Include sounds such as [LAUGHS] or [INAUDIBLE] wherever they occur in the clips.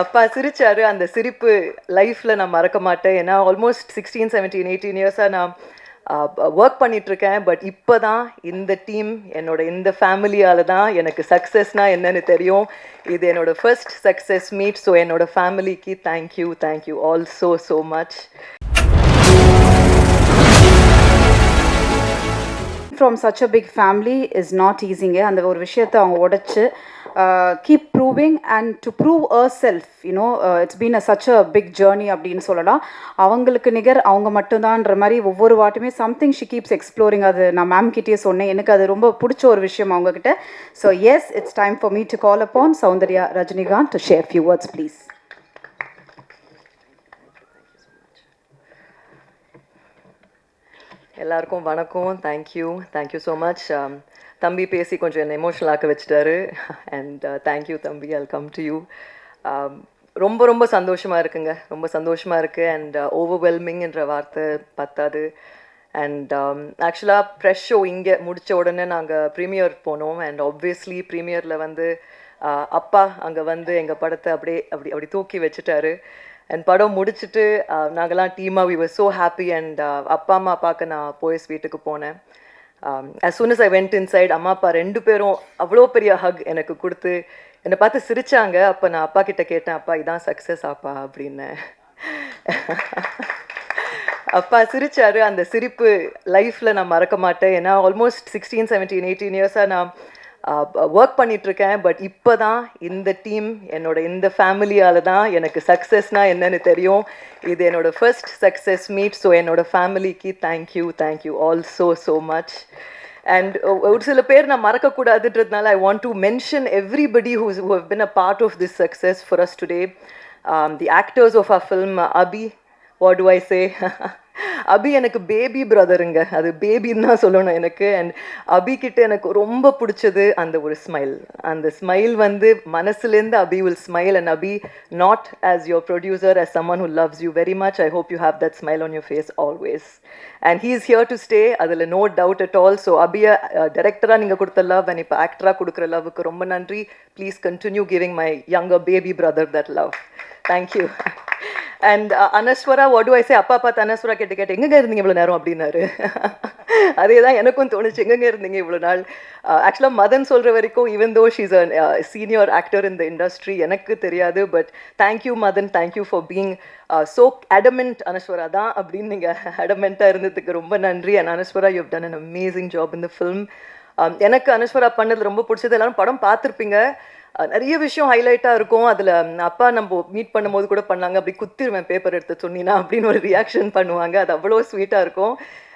அப்பா சிரிச்சாரு அந்த சிரிப்பு லைஃப்பில் நான் மறக்க மாட்டேன். ஏன்னா ஆல்மோஸ்ட் சிக்ஸ்டீன் செவன்டீன் எயிட்டீன் இயர்ஸாக நான் ஒர்க் பண்ணிகிட்ருக்கேன் பட் இப்போ தான் இந்த டீம் என்னோட இந்த ஃபேமிலியால் தான் எனக்கு சக்ஸஸ்னால் என்னன்னு தெரியும். இது என்னோட ஃபர்ஸ்ட் சக்ஸஸ் மீட் ஸோ என்னோட ஃபேமிலிக்கு thank you thank you all so so much from such a big family is not ஈஸிங்க அந்த ஒரு விஷயத்தை அவங்க உடைச்சு keep proving and to prove herself you know it's been a such a big journey அப்படின்னு சொல்லலாம். அவங்களுக்கு நிகர் அவங்க மட்டும்தான்ற மாதிரி ஒவ்வொரு வாட்டுமே சம்திங் ஷி கீப்ஸ் எக்ஸ்ப்ளோரிங் அது நான் மேம் கிட்டேயே சொன்னேன். எனக்கு அது ரொம்ப பிடிச்ச ஒரு விஷயம் அவங்கக்கிட்ட so yes it's time for me to call upon Soundarya Rajinikanth to share few words please எல்லாருக்கும் வணக்கம். தேங்க்யூ தேங்க்யூ ஸோ மச் தம்பி பேசி கொஞ்சம் என்னை எமோஷனலாக்க வச்சுட்டாரு. அண்ட் தேங்க்யூ தம்பி அல் கம் டு யூ ரொம்ப ரொம்ப சந்தோஷமாக இருக்குங்க. ரொம்ப சந்தோஷமாக இருக்குது அண்ட் ஓவர்வெல்மிங்ன்ற uh, வார்த்தை பத்தாது. அண்ட் ஆக்சுவலாக ப்ரெஷ் ஷோ இங்கே முடித்த உடனே நாங்கள் ப்ரீமியர் போனோம். அண்ட் ஆப்வியஸ்லி ப்ரீமியரில் வந்து uh, அப்பா அங்கே வந்து எங்கள் படத்தை அப்படியே அப்படி அப்படி தூக்கி வச்சுட்டாரு. அண்ட் படம் முடிச்சுட்டு நாங்கள்லாம் டீமாக we were so happy and அப்பா அம்மா பார்க்க நான் போயஸ் வீட்டுக்கு போனேன். As soon as I went inside அம்மா அப்பா ரெண்டு பேரும் அவ்வளோ பெரிய ஹக் எனக்கு கொடுத்து என்னை பார்த்து சிரித்தாங்க அப்போ நான் அப்பா கிட்ட கேட்டேன் அப்பா இதான் சக்ஸஸ் அப்பா அப்படின்னேன் அப்பா சிரிச்சாரு. அந்த சிரிப்பு லைஃப்பில் நான் மறக்க மாட்டேன். ஏன்னா ஆல்மோஸ்ட் சிக்ஸ்டீன் செவன்டீன் எயிட்டீன் இயர்ஸாக நான் ஒர்க் பண்ணிகிட்ருக்கேன் பட் இப்போ தான் இந்த டீம் என்னோட இந்த ஃபேமிலியால் தான் எனக்கு சக்ஸஸ்னால் என்னன்னு தெரியும். இது என்னோட ஃபர்ஸ்ட் சக்ஸஸ் மீட் ஸோ என்னோட ஃபேமிலிக்கு thank you thank you all so so much and ஒரு சில பேர் நான் மறக்கக்கூடாதுன்றதுனால I want to mention everybody who's who have been a part of this success for us today the actors of a film Abhi what to I say Abhi எனக்கு baby பிரதருங்க அது பேபின்னு தான் சொல்லணும் எனக்கு. And அபி கிட்ட எனக்கு ரொம்ப பிடிச்சது அந்த ஒரு ஸ்மைல் அந்த ஸ்மைல் வந்து மனசுலேருந்து Abhi will smile and Abhi not as your producer as someone who loves you very much I hope you have that smile on your face always and he is here to stay அதில் no doubt at all so அபியை டேரக்டராக நீங்கள் கொடுத்த love and இப்போ ஆக்டராக கொடுக்குற லவ்வுக்கு ரொம்ப நன்றி. Please continue giving my younger baby brother that love thank you and Anaswara what to I say அப்பா பார்த்து அனஸ்வரா கேட்டு கேட்டு எங்கெங்க இருந்தீங்க இவ்வளோ நேரம்? அப்படின்னாரு. [LAUGHS] அதே தான் எனக்கும் தோணுச்சு எங்கெங்க இருந்தீங்க இவ்வளோ நாள்? Uh, ஆக்சுவலாக மதன் சொல்கிற வரைக்கும் even though she's a senior actor in the industry எனக்கு தெரியாது but thank you Madan. Thank you for being so adamant Anaswara தான் அப்படின்னு நீங்கள் அடமெண்ட்டாக இருந்ததுக்கு ரொம்ப நன்றி. And Anaswara you done an amazing job இந்த ஃபிலிம் எனக்கு அனஸ்வரா பண்ணது ரொம்ப பிடிச்சது. எல்லாரும் படம் பார்த்துருப்பீங்க. நிறைய விஷயம் ஹைலைட்டாக இருக்கும். அதில் அப்பா நம்ம மீட் பண்ணும்போது கூட பண்ணாங்க. அப்படி குத்திருவேன் பேப்பர் எடுத்து சொன்னீங்கன்னா அப்படின்னு ஒரு ரியாக்ஷன் பண்ணுவாங்க. அது அவ்வளோ ஸ்வீட்டாக இருக்கும்.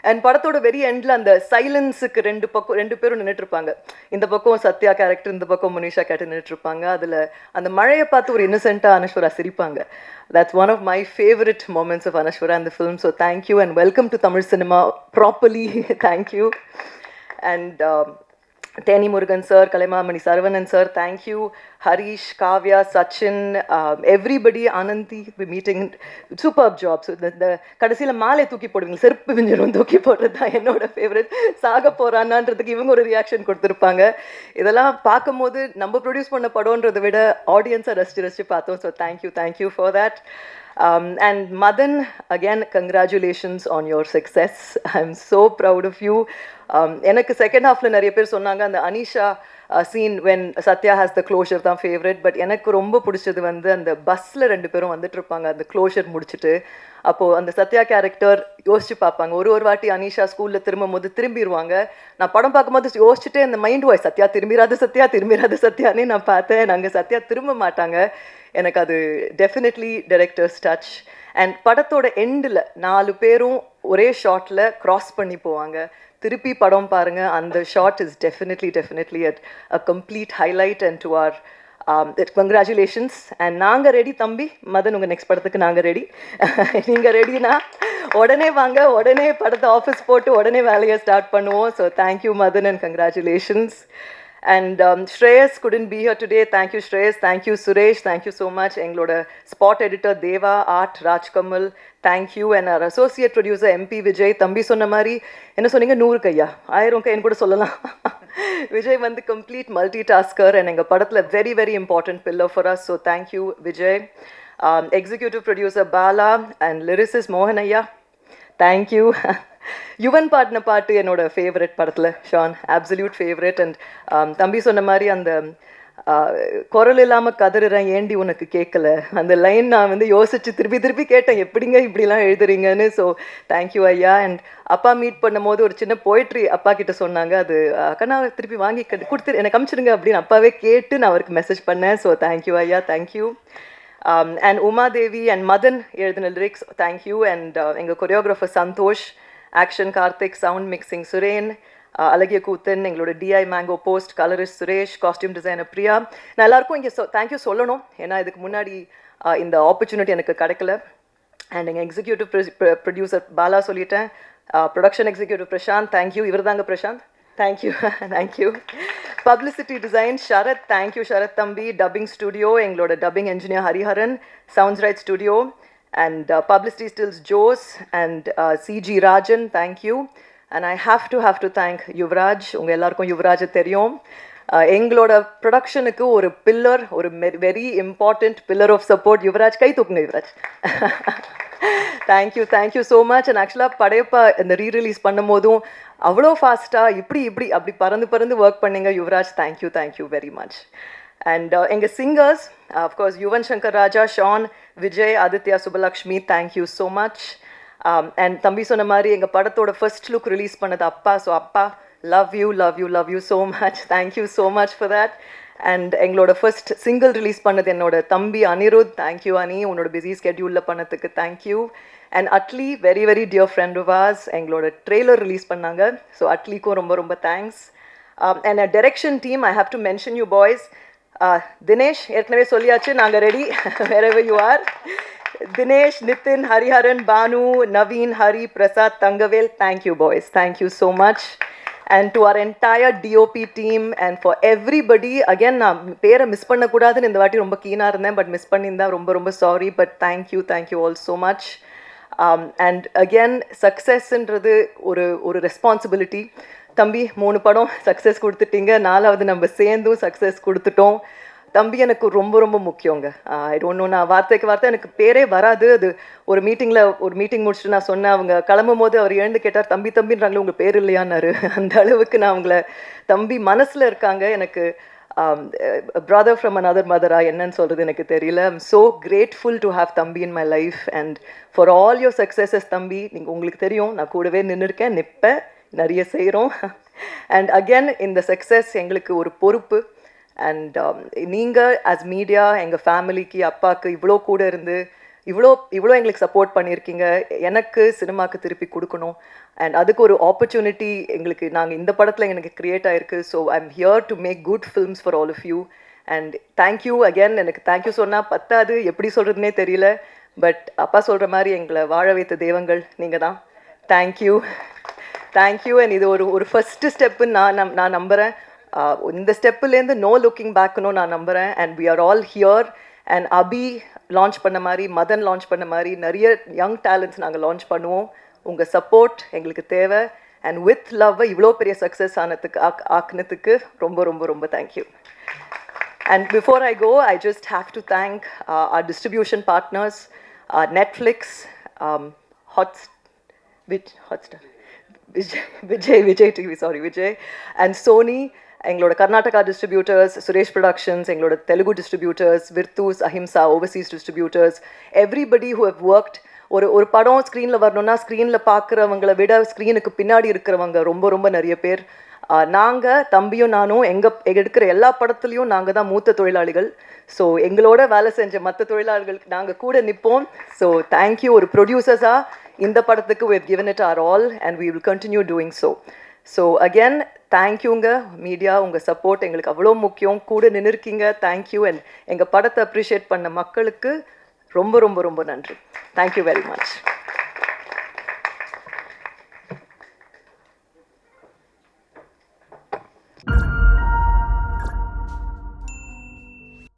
அண்ட் படத்தோட வெரி எண்டில் அந்த சைலன்ஸுக்கு ரெண்டு பக்கம் ரெண்டு பேரும் நின்றுட்டுருப்பாங்க இந்த பக்கம் சத்யா கேரக்டர் இந்த பக்கம் முனிஷா கேரக்டர் நின்றுட்டுருப்பாங்க அதில் அந்த மழையை பார்த்து ஒரு இன்னசென்ட்டாக அனஸ்வரா சிரிப்பாங்க. That's one of my favourite moments of Anaswara in film so thank you and welcome to Tamil cinema properly thank you and thank you. And um, Teni Murugan sir, Kalemamani Saravanan sir, thank you. Harish, Kavya, Sachin, um, everybody, Ananthi, meeting. Superb job. So the, the கடைசியில் மாலை தூக்கி போடுவீங்க செருப்பு விஞ்சிரும் தூக்கி போடுறது தான் என்னோட favourite சாக போறானான்றதுக்கு இவங்க ஒரு ரியாக்ஷன் கொடுத்துருப்பாங்க இதெல்லாம் பார்க்கும்போது நம்ம ப்ரொடியூஸ் பண்ண படம்ன்றதை விட ஆடியன்ஸை ரசிச்சு ரசிச்சு பார்த்தோம் so thank you thank you for that Um, and Madan, again, congratulations on your success. [LAUGHS] I'm so proud of you. Um, எனக்கு செகண்ட் ஹாஃப்ல நிறைய பேர் சொன்னாங்க அந்த Anisha Scene when Sathya has the closure தான் ஃபேவரட் பட் எனக்கு ரொம்ப பிடிச்சது வந்து அந்த பஸ்ஸில் ரெண்டு பேரும் வந்துட்டு இருப்பாங்க அந்த க்ளோஷர் முடிச்சுட்டு அப்போது அந்த சத்யா கேரக்டர் யோசிச்சு பார்ப்பாங்க. ஒரு ஒரு வாட்டி அனிஷா ஸ்கூலில் திரும்பும் போது திரும்பிடுவாங்க நான் படம் பார்க்கும்போது யோசிச்சுட்டே அந்த மைண்ட் வாய்ஸ் சத்யா திரும்பிடாத சத்யா திரும்பிடாத சத்யான்னு நான் பார்த்தேன். நாங்கள் சத்யா திரும்ப மாட்டாங்க. எனக்கு அது டெஃபினெட்லி டைரக்டர்ஸ் டச் அண்ட் படத்தோட எண்டில் நாலு பேரும் ஒரே ஷாட்டில் க்ராஸ் பண்ணி போவாங்க. திருப்பி படம் பாருங்க. அந்த shot is definitely definitely at a complete highlight and to our congratulations and நாங்கள் ரெடி தம்பி. மதன் உங்கள் நெக்ஸ்ட் படத்துக்கு நாங்கள் ரெடி [LAUGHS] நீங்கள் ரெடினா உடனே வாங்க. உடனே படத்தை ஆஃபீஸ் போட்டு உடனே வேலையை ஸ்டார்ட் பண்ணுவோம். So thank you Madan and congratulations and Shreyas couldn't be here today thank you Shreyas thank you Suresh thank you so much எங்களோட spot editor Deva art Rajkamal thank you and our associate producer MB Vijay தம்பி சொன்ன மாதிரி என்ன சொன்னீங்க நூறு கையா ஆயிரம் கைன்னு கூட சொல்லலாம் விஜய் வந்து கம்ப்ளீட் மல்டி டாஸ்கர் அண்ட் எங்கள் படத்தில் very very important pillar for us so thank you Vijay executive producer Bala and lyricist மோகன் ஐயா தேங்க்யூ யுவன் பாடின பாட்டு என்னோட ஃபேவரட் படத்தில் ஷான் அப்சல்யூட் ஃபேவரட் அண்ட் தம்பி சொன்ன மாதிரி அந்த uh, குரல் இல்லாமல் கதறுறேன் ஏண்டி உனக்கு கேட்கல அந்த லைன் நான் வந்து யோசிச்சு திருப்பி திருப்பி கேட்டேன் எப்படிங்க இப்படிலாம் எழுதுறீங்கன்னு. ஸோ தேங்க்யூ ஐயா. அண்ட் அப்பா மீட் பண்ணும்போது ஒரு சின்ன போய்ட்ரி அப்பா கிட்ட சொன்னாங்க. அது அக்கா நான் திருப்பி வாங்கி கொடுத்து எனக்கு அமிச்சிருங்க அப்படின்னு அப்பாவே கேட்டு நான் அவருக்கு மெசேஜ் பண்ணேன். ஸோ தேங்க்யூ ஐயா. Thank you um, and Uma Devi and Madan எழுதின லிரிக்ஸ் thank you. And எங்கள் choreographer Santhosh action Karthik sound mixing Suren அழகிய கூத்தன் எங்களோட DI Mango Post colourist Suresh costume designer Priya நான் எல்லாருக்கும் இங்கே சொ தேங்க்யூ சொல்லணும். ஏன்னா இதுக்கு முன்னாடி uh, இந்த ஆப்பர்ச்சுனிட்டி எனக்கு கிடைக்கல. அண்ட் எங்கள் எக்ஸிக்யூட்டிவ் ப்ரொடியூசர் பாலா சொல்லிட்டேன். ப்ரொடக்ஷன் எக்ஸிக்யூட்டிவ் பிரசாந்த் தேங்க்யூ இவர் தாங்க Prashanth thank you thank you publicity design Sharath thank you Sharath தம்பி டப்பிங் ஸ்டுடியோ எங்களோட dubbing engineer Hariharan sounds right studio and publicity stills Jose and CG Rajan thank you and I have to have to thank Yuvaraj உங்கள் எல்லாருக்கும் யுவராஜை தெரியும். எங்களோட ப்ரொடக்ஷனுக்கு ஒரு pillar ஒரு very important pillar of support Yuvaraj கை தூக்குங்க Yuvaraj thank you thank you so much and ஆக்சுவலாக படையப்பா இந்த ரீரிலீஸ் பண்ணும் போதும் அவ்வளோ ஃபாஸ்ட்டாக இப்படி இப்படி அப்படி பறந்து பறந்து ஒர்க் பண்ணீங்க. Yuvraj thank you thank you very much and எங்கள் singers of course Yuvan Shankar Raja Shaan Vijay Aditya Subhalakshmi thank you so much and தம்பி சொன்ன மாதிரி எங்கள் படத்தோட ஃபர்ஸ்ட் லுக் ரிலீஸ் பண்ணது அப்பா. ஸோ அப்பா love you love you love you so much thank you so much for that and எங்களோட first single release பண்ணது என்னோட தம்பி அனிருத். தேங்க்யூ அனி. உன்னோட பிஸி ஸ்கெட்யூலில் பண்ணதுக்கு thank you and Atlee very very dear friend was எங்களோட ட்ரெய்லர் ரிலீஸ் பண்ணாங்க. ஸோ அட்லிக்கும் ரொம்ப ரொம்ப thanks and direction team I have to mention you boys Dinesh ஏற்கனவே சொல்லியாச்சு நாங்கள் ready வேறவே you are Dinesh Nithin Hariharan Bhanu Naveen Hari Prasad Thangavel thank you boys thank you so much and to our entire DOP team and for everybody again நான் பேரை miss பண்ணக்கூடாதுன்னு இந்த வாட்டி ரொம்ப கீனாக இருந்தேன் பட் மிஸ் பண்ணியிருந்தேன் ரொம்ப ரொம்ப sorry but thank you thank you all so much and again சக்ஸஸ்ன்றது ஒரு ஒரு ரெஸ்பான்சிபிலிட்டி தம்பி மூணு படம் சக்ஸஸ் கொடுத்துட்டீங்க. நாலாவது நம்ம சேர்ந்தும் சக்ஸஸ் கொடுத்துட்டோம். தம்பி எனக்கு ரொம்ப ரொம்ப முக்கியங்க. Uh, ஐ ஒன்று நான் வார்த்தைக்கு வார்த்தை எனக்கு பேரே வராது. அது ஒரு மீட்டிங்கில் ஒரு மீட்டிங் முடிச்சுட்டு நான் சொன்னேன். அவங்க கிளம்பும் போது அவர் எழுந்து கேட்டார் தம்பி தம்பின்றாங்களே உங்கள் பேர் இல்லையான்னாரு. [LAUGHS] அந்த அளவுக்கு நான் அவங்கள தம்பி மனசில் இருக்காங்க. எனக்கு பிரதர் ஃப்ரம் அனதர் மதரா என்னன்னு சொல்கிறது எனக்கு தெரியல. I'm so grateful to have தம்பி in my life and for all your successes தம்பி நீங்கள் உங்களுக்கு தெரியும் நான் கூடவே நின்றுருக்கேன் நிற்பேன் நிறைய செய்கிறோம் அண்ட் அகேன் இந்த சக்ஸஸ் எங்களுக்கு ஒரு பொறுப்பு. அண்ட் um, நீங்கள் ஆஸ் மீடியா எங்கள் ஃபேமிலிக்கு அப்பாவுக்கு இவ்வளோ கூட இருந்து இவ்வளோ இவ்வளோ எங்களுக்கு சப்போர்ட் பண்ணியிருக்கீங்க எனக்கு சினிமாக்கு திருப்பி கொடுக்கணும். அண்ட் அதுக்கு ஒரு ஆப்பர்ச்சுனிட்டி எங்களுக்கு நாங்கள் இந்த படத்தில் எனக்கு க்ரியேட் ஆயிருக்கு. So I am here to make good films for all of you and thank you again எனக்கு தேங்க்யூ சொன்னால் பத்தாது. எப்படி சொல்கிறதுனே தெரியல. பட் அப்பா சொல்கிற மாதிரி எங்களை வாழ வைத்த தெய்வங்கள் நீங்கள் தான். தேங்க்யூ தேங்க்யூ அண்ட் இது ஒரு ஒரு ஃபஸ்ட்டு ஸ்டெப்புன்னு நான் நம் நான் நம்புகிறேன் இந்த ஸ்டெப்புலேருந்து நோ லுக்கிங் பேக்குன்னு நான் நம்புகிறேன் and we are all here and Abhi launch பண்ண மாதிரி மதன் லான்ச் பண்ண மாதிரி நிறைய யங் டேலண்ட்ஸ் நாங்கள் லான்ச் பண்ணுவோம் உங்கள் சப்போர்ட் எங்களுக்கு தேவை அண்ட் வித் லவ் இவ்வளோ பெரிய சக்ஸஸ் ஆனதுக்கு ஆக் ஆக்கினதுக்கு ரொம்ப ரொம்ப ரொம்ப thank you and before I go I just have to thank our distribution partners Netflix hot Vij Hotstar Vijay Vijay Vijay TV sorry Vijay and Sony எங்களோட கர்நாடகா டிஸ்ட்ரிபியூட்டர்ஸ் சுரேஷ் ப்ரொடக்ஷன்ஸ் எங்களோட Telugu distributors விர்த்தூஸ் Ahimsa overseas distributors everybody who have worked ஒரு ஒரு படம் ஸ்க்ரீனில் வரணும்னா ஸ்க்ரீனில் பார்க்குறவங்கள விட ஸ்க்ரீனுக்கு பின்னாடி இருக்கிறவங்க ரொம்ப ரொம்ப நிறைய பேர். நாங்கள் தம்பியும் நானும் எங்கள் எடுக்கிற எல்லா படத்துலையும் நாங்கள் தான் மூத்த தொழிலாளிகள். ஸோ எங்களோட வேலை செஞ்ச மற்ற தொழிலாளர்களுக்கு நாங்கள் கூட நிற்போம் ஸோ தேங்க்யூ ஒரு ப்ரொடியூசர்ஸாக இந்த படத்துக்கு we have given it our all and we will continue doing so so again தேங்க்யூங்க மீடியா உங்கள் சப்போர்ட் எங்களுக்கு அவ்வளோ முக்கியம். கூட நின்றுருக்கீங்க தேங்க்யூ அண்ட் எங்கள் படத்தை அப்ரிஷியேட் பண்ண மக்களுக்கு ரொம்ப ரொம்ப ரொம்ப நன்றி. Thank you very much